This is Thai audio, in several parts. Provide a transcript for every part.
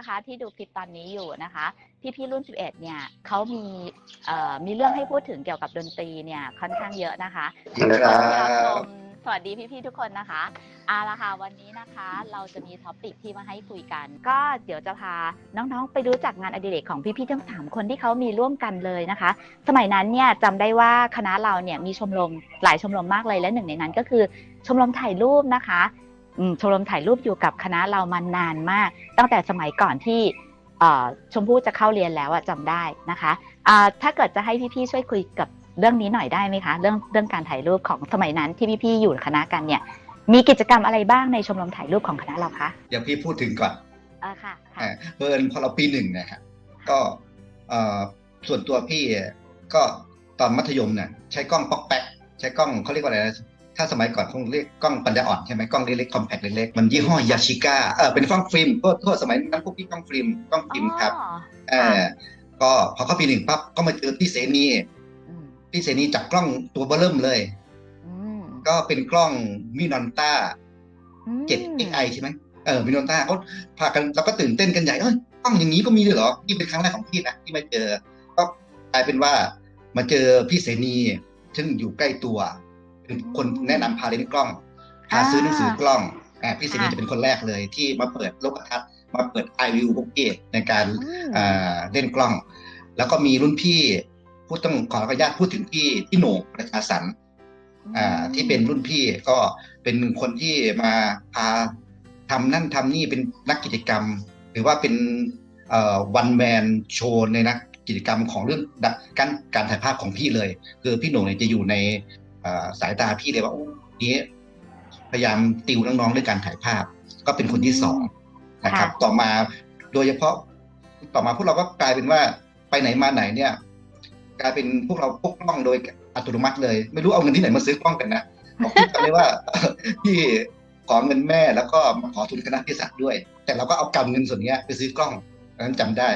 คนนะคะที่ดูคลิปตอนนี้อยู่นะคะพี่ๆรุ่น 11 เนี่ยเขามีเอ่อมีเรื่องให้พูดถึงเกี่ยวกับดนตรีเนี่ยค่อนข้างเยอะนะคะสวัสดีครับสวัสดีครับผมสวัสดีพี่ๆทุกคนนะคะเอาละค่ะวันนี้นะคะเราจะมีท็อปิกที่มาให้คุยกัน ก็เดี๋ยวจะพาน้องๆไปรู้จักงานอดิเรกของพี่ๆทั้งสามคนที่เขามีร่วมกันเลยนะคะ สมัยนั้นเนี่ยจำได้ว่าคณะเราเนี่ยมีชมรมหลายชมรมมากเลยและหนึ่งในนั้นก็คือชมรมถ่ายรูปนะคะอืม ชมรมถ่ายรูปอยู่กับคณะเรามานานมาก ตั้งแต่สมัยก่อนที่เอ่อชมพู่จะเข้าเรียนแล้วอะจำได้นะคะอ่าถ้าเกิดจะให้พี่ๆช่วยคุยกับเรื่องนี้หน่อยได้ไหมคะเรื่องเรื่องการถ่ายรูปของสมัยนั้นที่พี่ๆอยู่คณะกันเนี่ยมีกิจกรรมอะไรบ้างในชมรมถ่ายรูปของคณะเราคะเดี๋ยวพี่พูดถึงก่อนเออค่ะค่ะอ่าเพิ่นพอเราปีหนึ่งนะฮะก็เอ่อส่วนตัวพี่ก็ตอนมัธยมเนี่ยใช้กล้องป๊อกแป๊กใช้กล้องเขาเรียกว่าอะไรนะ ถ้าสมัยก่อนคงเรียกกล้องปัญญาอ่อนใช่ไหมกล้องเล็กๆคอมแพคเล็กๆมันยี่ห้อยาชิก้าเออเป็นกล้องฟิล์มโทษโทษสมัยนั้นพวกพี่กล้องฟิล์มกล้องฟิล์มครับอ๋อเออก็พอเข้าปีหนึ่งปั๊บก็มาเจอพี่เสนีอืมพี่เสนีจับกล้องตัวเบอร์เริ่มเลยอืมก็เป็นกล้องมินอนต้าอืมเจ็ด XI ใช่ไหมเออมินอนต้าเขาพากันเราก็ตื่นเต้นกันใหญ่เอ้ยกล้องอย่างนี้ก็มีด้วยเหรอนี่เป็นครั้งแรกของพี่นะที่มาเจอ ก็กลายเป็นว่ามาเจอพี่เสนีซึ่งอยู่ใกล้ตัว เป็นคนแนะนำพาเล่นกล้องพาซื้อหนังสือกล้องอ่าพี่เสนีจะเป็นคนแรกเลยที่มาเปิดโลกทัศน์มาเปิดไอวิวพวกพี่ในการอืมอ่าเล่นกล้อง แล้วก็มีรุ่นพี่พูดต้องขออนุญาตพูดถึงพี่พี่โหน่งประชาสรรค์อ่าที่เป็นรุ่นพี่ก็เป็นคนที่มาพาทำนั่นทำนี่เป็นนักกิจกรรม หรือว่าเป็นวันแมนโชว์ในนักกิจกรรมของเรื่องการการถ่ายภาพของพี่เลย คือพี่โหน่งเนี่ยจะอยู่ในเอ่อ สายตาพี่เลยว่าโอ้นี้พยายามติวน้องๆด้วยการถ่ายภาพ ก็เป็นคนที่สองนะครับ ต่อมาโดยเฉพาะต่อมาพวกเราก็กลายเป็นว่าไปไหนมาไหนเนี่ย กลายเป็นพวกเราพกกล้องโดยอัตโนมัติเลย ไม่รู้เอาเงินที่ไหนมาซื้อกล้องกันนะบอกพูดกันเลยว่าพี่ขอเงินแม่แล้วก็มาขอทุนคณะเภสัชด้วย แต่เราก็เอากำเงินส่วนเนี้ยไปซื้อกล้องอันนั้นจำได้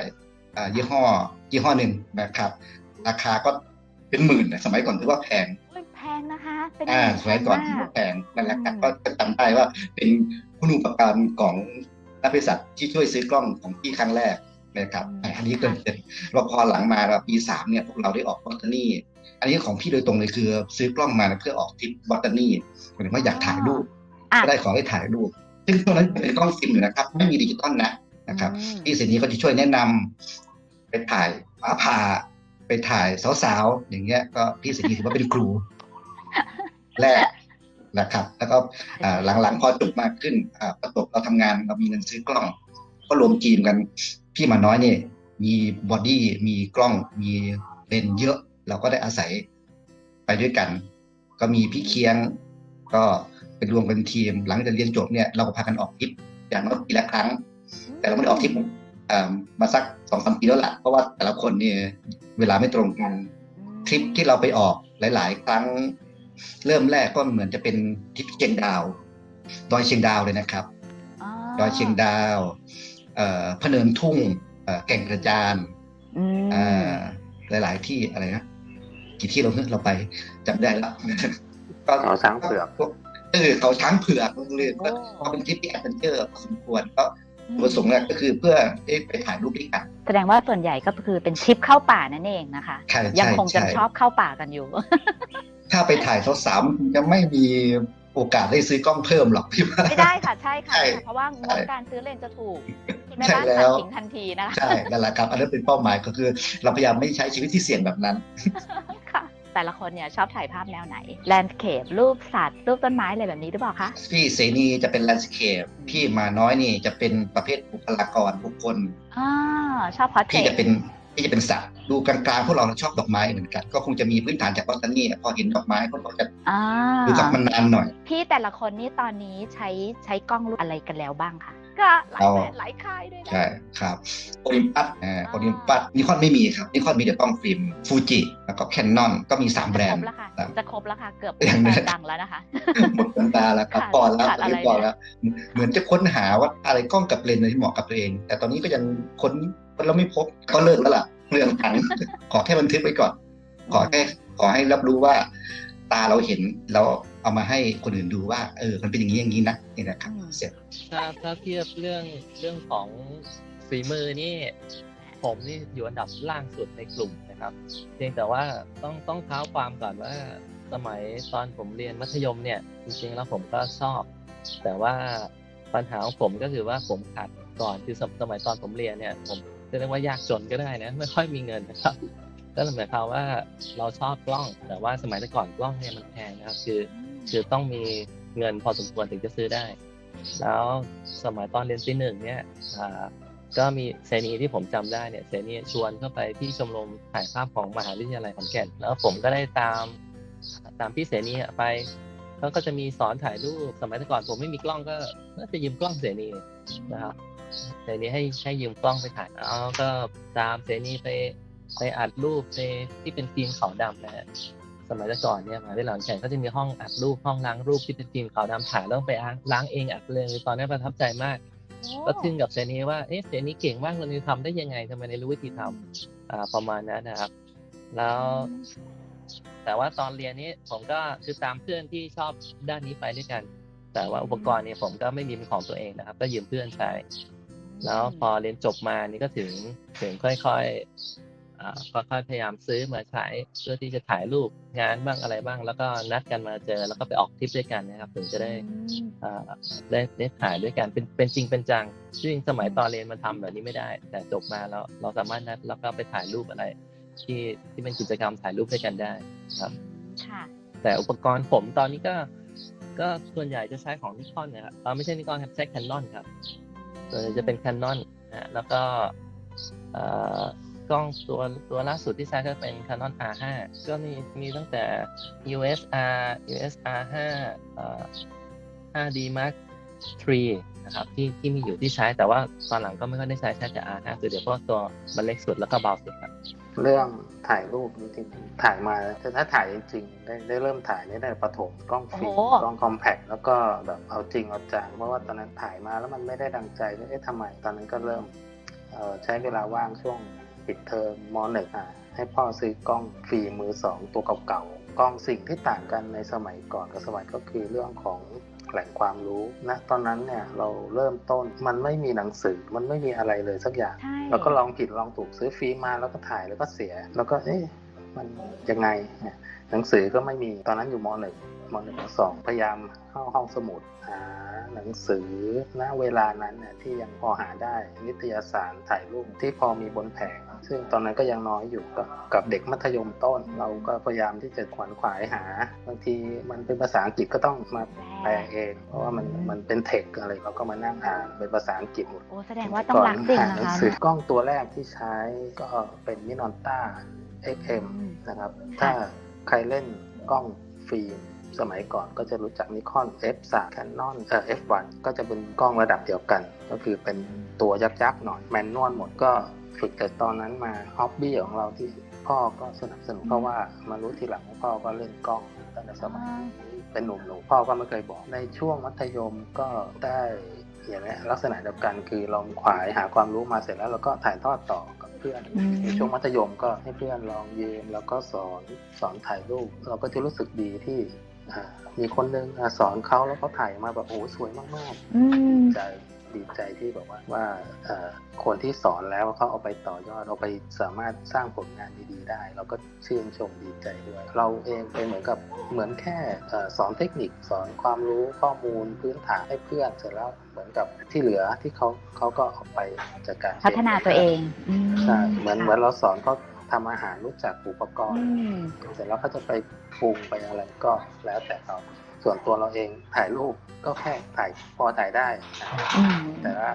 อ่ายี่ห้อยี่ห้อหนึ่งนะครับ ราคาก็เป็นหมื่นนะสมัยก่อนถือว่าแพงโอ้ยแพ งนะคะ เป็นอ่าหสมัยก่อนแพถืงอมาว่ากแพงนั่นแหละครับอืมก็จำได้ว่าเป็นคุณอุปการของนักเภสัชที่ช่วยซื้อกล้องของพี่ครั้งแรกนะครับอ่าอันนี้เกินเกินเราพอหลังมาเราปีสามเนี่ยพวกเราได้ออกบอตเตอรี่อันนี้ของพี่โดยตรงเลยคือซื้อกล้องมาเพื่อออกทริปบอตเตอรี่หมายถึงว่าอยากถ่ายรูปอะก็ได้ขอให้ถ่ายรูป ซึ่งตอนนั้นเป็นกล้องฟิล์มอยู่นะครับ ไม่มีดิจิตอลนะนะครับอืมพี่เสนีก็จะช่วยแนะนำไปถ่ายฟ้าผ่าไปถ่ายสาวๆอย่างเงี้ย ก็พี่เสนีถือว่าเป็นครู แรกนะครับ แล้วก็หลังๆพอจบมากขึ้นประสบเราทำงานเรามีเงินซื้อกล้อง ก็รวมทีมกันพี่มาน้อยเนี่ยมีบอดี้มีกล้องมีเลนเยอะ เราก็ได้อาศัยไปด้วยกัน ก็มีพี่เคียง ก็เป็นรวมเป็นทีม หลังจากเรียนจบเนี่ยเราก็พากันออกทริปอย่างน้อยปีละครั้ง แต่เราไม่ได้ออกทริปมาสักสองสามปีแล้วล่ะเพราะว่าแต่ละคนเนี่ยเวลาไม่ตรงกันทริปที่เราไปออกหลาย ๆ ครั้ง เริ่มแรกก็เหมือนจะเป็นทริปเชียงดาว ดอยเชียงดาวเลยนะครับ ดอยเชียงดาวเอ่อพะเนินทุ่งเอ่อแก่งกระจานอืมอ่าหลายๆที่อะไรนะกี่ที่เราเราไปจำได้แล้วก็เขาช้างเผือกพวเออเขาช้างเผือกเรียนก็โอ้ก็เป็นทริปที่แอดเวนเจอร์พอสมควรก็จุดประสงค์แรกก็คือเพื่อเอ๊ะไปถ่ายรูปด้วยกัน แสดงว่าส่วนใหญ่ก็คือเป็นทริปเข้าป่านั่นเองนะคะใช่ยังใช่คงจะใช่ชอบเข้าป่ากันอยู่ ถ้าไปถ่ายสาวๆมันจะไม่มีโอกาสได้ซื้อกล้องเพิ่มหรอกพี่ว่าไม่ได้ค่ะใช่ค่ะใช่เพราะว่างใช่บการซื้อเลนจะถูกคุณแม่ใช่บ้านแล้ตัดวทิ้งทันทีนะคะใช่นั่นแหละครับ อันนั้นเป็นเป้าหมายก็คือ เราพยายามไม่ใช้ชีวิตที่เสี่ยงแบบนั้นค่ะแต่ละคนเนี่ยชอบถ่ายภาพแนวไหนแลนด์สเคปรูปสัตว์รูปต้นไม้อะไรแบบนี้หรือเปล่าคะพี่เสนีจะเป็นแลนด์สเคปพี่มาน้อยนี่จะเป็นประเภทบุคลากรบุคคลอ่าชอบพอร์เทรพี่ตจะเป็น พี่จะเป็นสัตว์ดูกลางๆพวกเราชอบดอกไม้เหมือนกัน ก็คงจะมีพื้นฐานจากบอตตานี่พอเห็นดอกไม้พวกเราจะอ่าดูกับมันนานหน่อย พี่แต่ละคนนี่ตอนนี้ใช้ใช้กล้องรูปอะไรกันแล้วบ้างคะก็หลายเอาแบรนด์หลายค่ายด้วยนะใช่ครับโอลิมปัสอ่าโอลิมปัสนิคอนไม่มีครับนิคอนมีแต่กล้องฟิล์มฟูจิแล้วก็แคนนอนก็มีสามแบรจะคนรบด์แล้วค่ะครับจะครบแล้วค่ะเกือบอย่างนั้นแบรนด์ดังแล้วนะคะหมดกันตาแล้วครับขาดพอแล้วขาดอะไรพอแล้ว เหมือนจะค้นหาว่าอะไรกล้องกับเลนส์ที่เหมาะกับตัวเอง แต่ตอนนี้ก็ยังค้น เราไม่พบก็เลิกแล้วล่ะ เรื่องถังขอแค่บันทึกไว้ก่อน ขอแค่ขอให้รับรู้ว่า ตาเราเห็นเราเอามาให้คนอื่นดูว่า เออ มันเป็นอย่างนี้อย่างนี้นะนี่นะครับอืมเสร็จถ้าถ้าเทียบเรื่องเรื่องของฝีมือนี่ผมนี่อยู่อันดับล่างสุดในกลุ่มนะครับ เพียงแต่ว่าต้องต้องเท้าความก่อนว่าสมัยตอนผมเรียนมัธยมเนี่ย จริงๆแล้วผมก็ชอบ แต่ว่าปัญหาของผมก็คือว่าผมขาดก่อนคือสมสมัยตอนผมเรียนเนี่ย ผม จะเรียกว่ายากจนก็ได้นะ ไม่ค่อยมีเงินนะครับก็หมายความว่าเราชอบกล้อง แต่ว่าสมัยแต่ก่อนกล้องเนี่ยมันแพงนะครับ คือคือต้องมีเงินพอสมควรถึงจะซื้อได้ แล้วสมัยตอนเรียนปีหนึ่งเนี่ยอ่าก็มีเซนีที่ผมจำได้เนี่ยเซนีชวนเข้าไปที่ชมรมถ่ายภาพของมหาวิทยาลัยขอนแก่น แล้วผมก็ได้ตามตามพี่เสนีอะไปเขาก็จะมีสอนถ่ายรูปสมัยแต่ก่อนผมไม่มีกล้องก็น่าจะยืมกล้องเสนีนะครับ เสนีให้ให้ยืมกล้องไปถ่ายแล้วก็ตามเสนีไปไปอัดรูปในที่เป็นฟิล์มขาวดำนะฮะสมัยแต่ก่อนเนี่ยมหาวิทยาลัยขอนแก่นก็จะมีห้องอัดรูปห้องล้างรูปที่เป็นฟิล์มขาวดำถ่ายแล้วไปล้างล้างเองอัดเลยตอนนั้นประทับใจมากก็ทึ่งกับเซนีว่าเอ๊ะเซนีเก่งมากเลยทำได้ยังไงทำไมในรู้วิธีทำอ่าประมาณนั้นนะครับ แล้ว แต่ว่าตอนเรียนนี้ผมก็คือตามเพื่อนที่ชอบด้านนี้ไปด้วยกัน แต่ว่าอุปกรณ์เนี่ยผมก็ไม่มีเป็นของตัวเองนะครับ ก็ยืมเพื่อนใช้ แล้วพอเรียนจบมานี่ก็ถึงถึงค่อยๆอ่าค่อยๆพยายามซื้อมาใช้เพื่อที่จะถ่ายรูปงานบ้างอะไรบ้าง แล้วก็นัดกันมาเจอแล้วก็ไปออกทริปด้วยกันนะครับ ถึงจะได้อ่าได้ได้ถ่ายด้วยกันเป็นเป็นจริงเป็นจังซึ่งสมัยตอนเรียนมันทำแบบนี้ไม่ได้ แต่จบมาแล้วเราสามารถนัดแล้วก็ไปถ่ายรูปอะไร ที่ที่เป็นกิจกรรมถ่ายรูปด้วยกันได้ครับค่ะแต่อุปกรณ์ผมตอนนี้ก็ก็ส่วนใหญ่จะใช้ของนิคอนนะครับเออไม่ใช่นิคอนครับใช้แคนนอนครับ ส่วนใหญ่จะเป็นแคนนอนะแล้วก็กล้องตัวตัวล่าสุดที่ใช้ก็เป็น Canon R5 ก็มีมีตั้งแต่ EOS R usr5 5D Mark III นะครับที่ที่มีอยู่ที่ใช้แต่ว่าตอนหลังก็ไม่ค่อยได้ใช้ใช้แต่ R5 คือเดี๋ยวเพราะตัวมันเล็กสุดแล้วก็เบาสุดครับ เรื่องถ่ายรูปจริงๆถ่ายมาแต่ถ้าถ่ายจริงๆได้ได้เริ่มถ่ายนี่ได้ประถมกล้องฟิล์มโอ้โหกล้องคอมแพคแล้วก็แบบเอาจริงเอาจังเพราะว่าตอนนั้นถ่ายมาแล้วมันไม่ได้ดังใจเอ๊ะทำไมตอนนั้นก็เริ่มเอ่อใช้เวลาว่างช่วงปิดเทอมมหนึ่งอะให้พ่อซื้อกล้องฟิล์มมือสองตัวเก่าๆกล้องสิ่งที่ต่างกันในสมัยก่อนกับสมัยก็คือเรื่องของ แหล่งความรู้นะตอนนั้นเนี่ยเราเริ่มต้นมันไม่มีหนังสือมันไม่มีอะไรเลยสักอย่างใช่เราก็ลองผิดลองถูกซื้อฟิล์มมาแล้วก็ถ่ายแล้วก็เสีย แล้วก็เอ๊ะมันยังไงเนี่ยหนังสือก็ไม่มีตอนนั้นอยู่มหนึ่งมหนึ่งมสองพยายามเข้าห้องสมุดหาหนังสือณเวลานั้นเนี่ยที่ยังพอหาได้นิตยสารถ่ายรูปที่พอมีบนแผง ซึ่งตอนนั้นก็ยังน้อยอยู่กับกับเด็กมัธยมต้น เราก็พยายามที่จะขวนขวายหา บางทีมันเป็นภาษาอังกฤษก็ต้องมาแปลเอง เพราะว่ามันมันเป็นเทคอะไรเราก็มานั่งอ่านเป็นภาษาอังกฤษหมดโอ้แสดงว่าต้องรักจริงก่อนะหาหนังคะสือกล้องตัวแรกที่ใช้ก็เป็นมินอนต้า XM อืมนะครับค่ะถ้าใครเล่นกล้องฟิล์มสมัยก่อนก็จะรู้จักนิคอน F3 Canon เอ่อ F1 ก็จะเป็นกล้องระดับเดียวกัน ก็คือเป็นตัวยักษ์ๆหน่อยแมนนวลหมดก็ ฝึกแต่ตอนนั้นมาฮอบบี้ของเราที่พ่อก็สนับสนุนเพราะว่ามารู้ทีหลังว่าพ่อก็เล่นกล้องตั้งแต่สมัยเป็นหนุ่มๆพ่อก็ไม่เคยบอกในช่วงมัธยมก็ได้อย่างนี้ลักษณะเดียวกันคือเราขวายหาความรู้มาเสร็จแล้วเราก็ถ่ายทอดต่อกับเพื่อนอืมในช่วงมัธยมก็ให้เพื่อนลองยืมแล้วก็สอนสอนถ่ายรูปเราก็จะรู้สึกดีที่อ่ามีคนนึงอะสอนเขาแล้วเขาถ่ายมาแบบโอ้โหสวยมากอืมๆใจ ดีใจที่แบบว่าว่าเอ่อคนที่สอนแล้วเขาเอาไปต่อยอดเอาไปสามารถสร้างผลงานดีๆได้ เราก็ชื่นชมดีใจด้วย เราเองเป็นเหมือนกับเหมือนแค่เอ่อสอนเทคนิคสอนความรู้ข้อมูลพื้นฐานให้เพื่อนเสร็จแล้วเหมือนกับที่เหลือที่เขาเขาก็เอาไปจัดการพัฒนาตัวเองอืมใช่เหมือนเหมือนเราสอนเขาทำอาหารรู้จักอุปกรอืณ์มเสร็จแล้วก็จะไปปรุงไปอะไรก็แล้วแต่เรา ส่วนตัวเราเองถ่ายรูปก็แค่ถ่ายพอถ่ายได้นะอืมแต่ว่า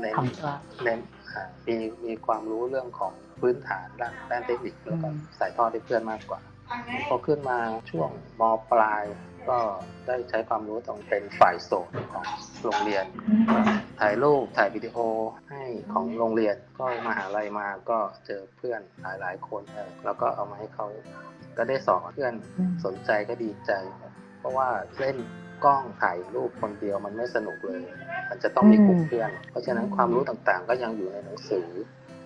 เน้นของตัวเน้นอ่ามีมีความรู้เรื่องของพื้นฐานด้านด้านเทคนิคแล้วก็อืมใส่ทอดให้เพื่อนมากกว่า พอขึ้นมาช่วงมปลายก็ได้ใช้ความรู้ตรงเป็นฝ่ายโสดของโรงเรียน ถ่ายรูปถ่ายวิดีโอให้ของโรงเรียนก็มหาลัยมาก็เจอเพื่อนหลายๆคนเออแล้วก็เอามาให้เขาก็ได้สอนเพื่อนอืมสนใจก็ดีใจเพ ราะว่าเล่นกล้องถ่ายรูปคนเดียวมันไม่สนุกเลย มันจะต้องมีกลุ่มเพื่อน เพราะฉะนั้นความรู้ต่างๆ ก็ยังอยู่ในหนังสือ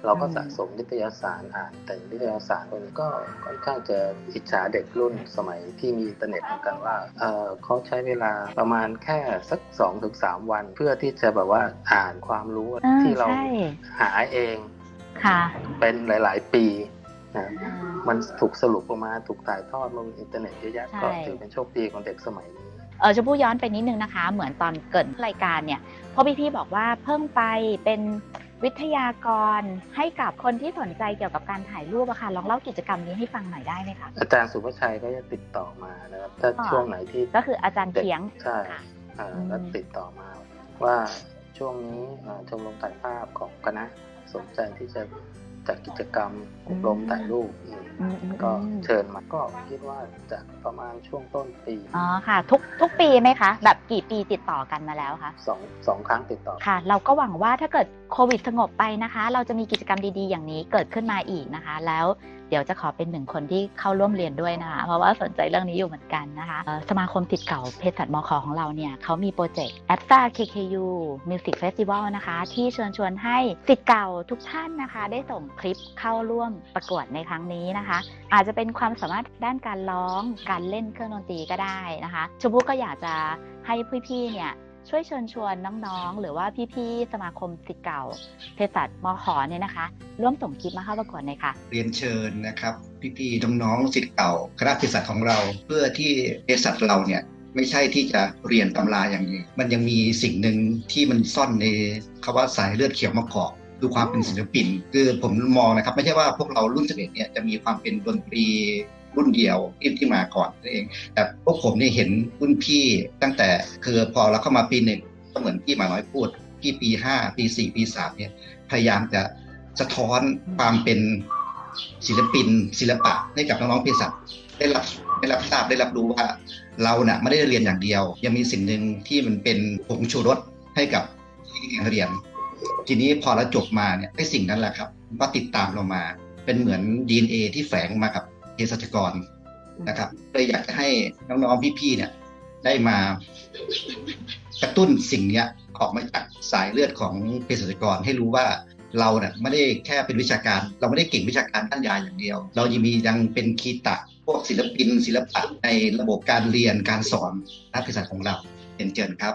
เราก็อืมสะสมนิตยสารอ่าน แต่นิตยสารพวกนี้ก็ค่อนข้างจะอิจฉาเด็กรุ่นสมัยที่มีอินเทอร์เน็ตเหมือนกันว่าเออเขาใช้เวลาประมาณแค่สัก2อถึงสวัน เพื่อที่จะแบบว่าอ่านความรู้อ่าที่เราใช่หาเองค่ะเป็นหลาย ๆ ปีนะอื มมันถูกสรุปออกมาถูกถ่ายทอดลงอินเทอร์เน็ตเยอะแยะใช่ก็ถือเป็นโชคดีของเด็กสมัยนี้เออชมพู่ย้อนไปนิดนึงนะคะ เหมือนตอนเกิดรายการเนี่ยพ่อพี่ๆบอกว่าเพิ่งไปเป็นวิทยากรให้กับคนที่สนใจเกี่ยวกับการถ่ายรูปอะค่ะลองเล่ากิจกรรมนี้ให้ฟังหน่อยได้ไหมคะอาจารย์สุภชัยก็จะติดต่อมานะครับถ้าอ๋อช่วงไหนที่ก็คืออาจารย์เคียงใช่ค่ะอ่าอืมแล้วติดต่อมาว่าช่วงนี้อ่าชมรมถ่ายภาพของคณะสนใจที่จะ จัดกิจกรรมอบรมถ่ายรูปอืมอืมอืมก็อืมเชิญมาก็คิดว่าจะประมาณช่วงต้นปี อ๋อค่ะ ทุกทุกปีไหมคะ แบบกี่ปีติดต่อกันมาแล้วคะสองสองครั้งติดต่อค่ะ เราก็หวังว่าถ้าเกิดโควิดสงบไปนะคะ เราจะมีกิจกรรมดีๆ อย่างนี้เกิดขึ้นมาอีกนะคะ แล้ว เดี๋ยวจะขอเป็นหนึ่งคนที่เข้าร่วมเรียนด้วยนะคะเพราะว่าสนใจเรื่องนี้อยู่เหมือนกันนะคะสมาคมติดเก่าเภสัชมคของเราเนี่ยเขามีโปรเจกต์ a p s a KKU Music Festival นะคะ ที่เชิญชวนให้สิทธิ์เก่าทุกท่านนะคะ ได้ส่งคลิปเข้าร่วมประกวดในครั้งนี้นะคะ อาจจะเป็นความสามารถด้านการร้องการเล่นเครื่องดนตรีก็ได้นะคะชมพู่ก็อยากจะให้พี่ๆเนี่ย ช่วยเชิญชวนน้องๆ หรือว่าพี่ๆ สมาคมศิษย์เก่าเภสัชมขเนี่ยนะคะ ร่วมส่งคลิปมาเข้าประกวดเลยค่ะ เรียนเชิญนะครับ พี่ๆ น้องๆศิษย์เก่าคณะเภสัชของเรา เพื่อที่เภสัชเราเนี่ยไม่ใช่ที่จะเรียนตำราอย่างเดียวมันยังมีสิ่งหนึ่งที่มันซ่อนในคำว่าสายเลือดเขียวมะกอกคือความเป็นศิลปิน คือผมมองนะครับ ไม่ใช่ว่าพวกเรารุ่นสิบเอ็ดเนี่ยจะมีความเป็นดนตรี รุ่นเดียวที่ที่มาก่อนนั่นเอง แต่พวกผมเนี่ยเห็นรุ่นพี่ตั้งแต่คือพอเราเข้ามาปีหนึ่งก็เหมือนพี่หมาน้อยพูดพี่ปีห้าปีสี่ปีสามเนี่ยพยายามจะสะท้อนความเป็นศิลปินศิลปะให้กับน้องๆเภสัชได้รับได้รับทราบได้รับรู้ว่า เราเน่ะไม่ได้เรียนอย่างเดียว ยังมีสิ่งหนึ่งที่มันเป็นผงชูรสให้กับที่เรียน ทีนี้พอเราจบมาเนี่ยไอ้สิ่งนั้นแหละครับก็ติดตามเรามา เป็นเหมือน DNA ที่แฝงมากับ สัชกรนะครับเลยอยากจะให้น้องๆพี่ๆเนี่ยได้มากระตุ้นสิ่งเนี้ยออกมาจากสายเลือดของเภสัชกรให้รู้ว่าเราเนี่ยไม่ได้แค่เป็นวิชาการ เราไม่ได้เก่งวิชาการด้านยาอย่างเดียว เรายังมียังเป็นคีตะพวกศิลปิน ศิลปะในระบบการเรียนการสอนนักเภสัชของเราเรียนเชิญครับ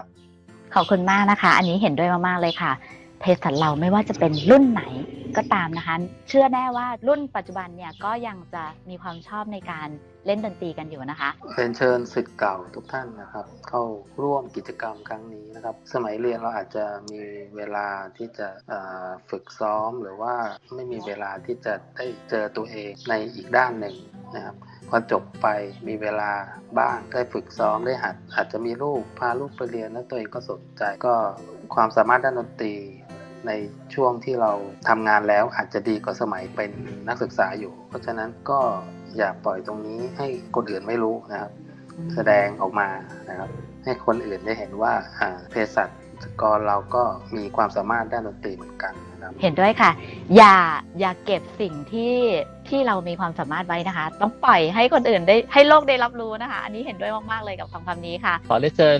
ขอบคุณมากนะคะ อันนี้เห็นด้วยมากๆเลยค่ะเภสัชเราไม่ว่าจะเป็นรุ่นไหนก็ตามนะคะ เชื่อแน่ว่ารุ่นปัจจุบันเนี่ยก็ยังจะมีความชอบในการเล่นดนตรีกันอยู่นะคะเรียนเชิญสิทธิ์เก่าทุกท่านนะครับ เข้าร่วมกิจกรรมครั้งนี้นะครับ สมัยเรียนเราอาจจะมีเวลาที่จะฝึกซ้อมหรือว่าไม่มีเวลาที่จะได้เจอตัวเองในอีกด้านหนึ่งนะครับพอจบไปมีเวลาบ้างได้ฝึกซ้อมได้หัด อาจจะมีลูกพาลูกไปเรียนแล้วตัวเองก็สนใจก็ความสามารถด้านดนตรี ในช่วงที่เราทำงานแล้วอาจจะดีกว่าสมัยเป็นนักศึกษาอยู่ เพราะฉะนั้นก็อย่าปล่อยตรงนี้ให้คนอื่นไม่รู้นะครับ แสดงออกมานะครับ ให้คนอื่นได้เห็นว่าอ่าเภสัชกรเราก็มีความสามารถด้านดนตรีเหมือนกันนะครับ เห็นด้วยค่ะ อย่าอย่าเก็บสิ่งที่ ที่เรามีความสามารถไว้นะคะ ต้องปล่อยให้คนอื่นได้ให้โลกได้รับรู้นะคะ อันนี้เห็นด้วยมาก ๆ เลยกับคำคำนี้ค่ะ ขอเรียนเชิญ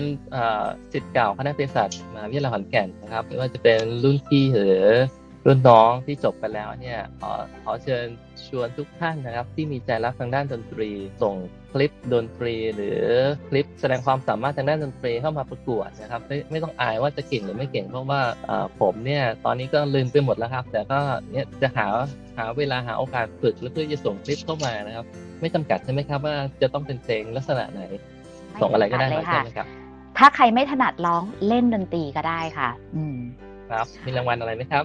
สิทธิ์เก่าคณะเภสัชมหาวิทยาลัยขอนแก่นนะครับไม่ว่าจะเป็นรุ่นพี่หรือรุ่นน้องที่จบไปแล้วเนี่ยขอขอเชิญชวนทุกท่านนะครับ ที่มีใจรักทางด้านดนตรีส่ง คลิปดนตรี หรือคลิปแสดงความสามารถทางด้านดนตรีเข้ามาประกวดนะครับไม่ไม่ต้องอายว่าจะเก่งหรือไม่เก่งเพราะว่าเอ่อผมเนี่ยตอนนี้ก็ลืมไปหมดแล้วครับ แต่ก็เนี่ยจะหาหาเวลาหาโอกาสฝึกแล้วเพื่อจะส่งคลิปเข้ามานะครับ ไม่จำกัดใช่ไหมครับว่าจะต้องเป็นเพลงลักษณะไหนส่งอะไรก็ได้ม่ใช่จำกัดเลยไหมค่ะครับถ้าใครไม่ถนัดร้องเล่นดนตรีก็ได้ค่ะ อืมครับ มีรางวัลอะไรไหมครับ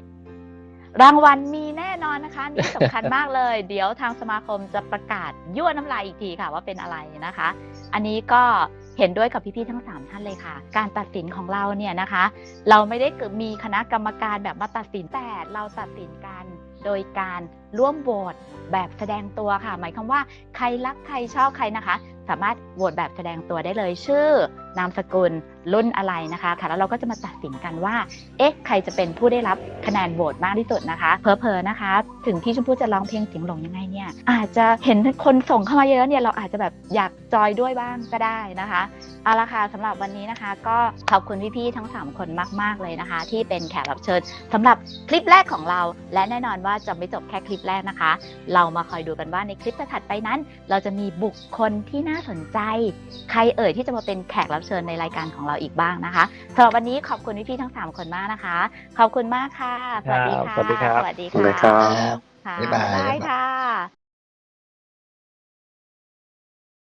รางวัลมีแน่นอนนะคะนี่สำคัญมากเลย เดี๋ยวทางสมาคมจะประกาศยั่วน้ำลายอีกทีค่ะว่าเป็นอะไรนะคะ อันนี้ก็เห็นด้วยกับพี่ๆทั้ง 3 ท่านเลยค่ะ การตัดสินของเราเนี่ยนะคะ เราไม่ได้มีคณะกรรมการแบบมาตัดสินแต่เราตัดสินกันโดยการร่วมโหวตแบบแสดงตัวค่ะ หมายความว่าใครรักใครชอบใครนะคะ สามารถโหวตแบบแสดงตัวได้เลยชื่อ นามสกุลรุ่นอะไรนะคะค่ะแล้วเราก็จะมาตัดสินกันว่า เอ๊ะ ใครจะเป็นผู้ได้รับคะแนนโหวตมากที่สุดนะคะ เพอเพอนะคะ ถึงพี่ชมพู่จะร้องเพลงเสียงหลงยังไงเนี่ย อาจจะเห็นคนส่งเข้ามาเยอะเนี่ยเราอาจจะแบบอยากจอยด้วยบ้างก็ได้นะคะเอาละค่ะสำหรับวันนี้นะคะ ก็ขอบคุณพี่ๆทั้ง 3 คนมากๆเลยนะคะ ที่เป็นแขกรับเชิญสำหรับคลิปแรกของเรา และแน่นอนว่าจะไม่จบแค่คลิปแรกนะคะ เรามาคอยดูกันว่าในคลิปถัดไปนั้น เราจะมีบุคคลที่น่าสนใจ ใครเอ่ยที่จะมาเป็นแขกรับเชิญในรายการของเราอีกบ้างนะคะสำหรับวันนี้ขอบคุณพี่ๆทั้ง 3 คนมากนะคะ ขอบคุณมากค่ะ สวัสดีค่ะครับสวัสดีครับ สวัสดีสวัสดีค่ะครับค่ะบ๊ายบายบ๊ายบายค่ะ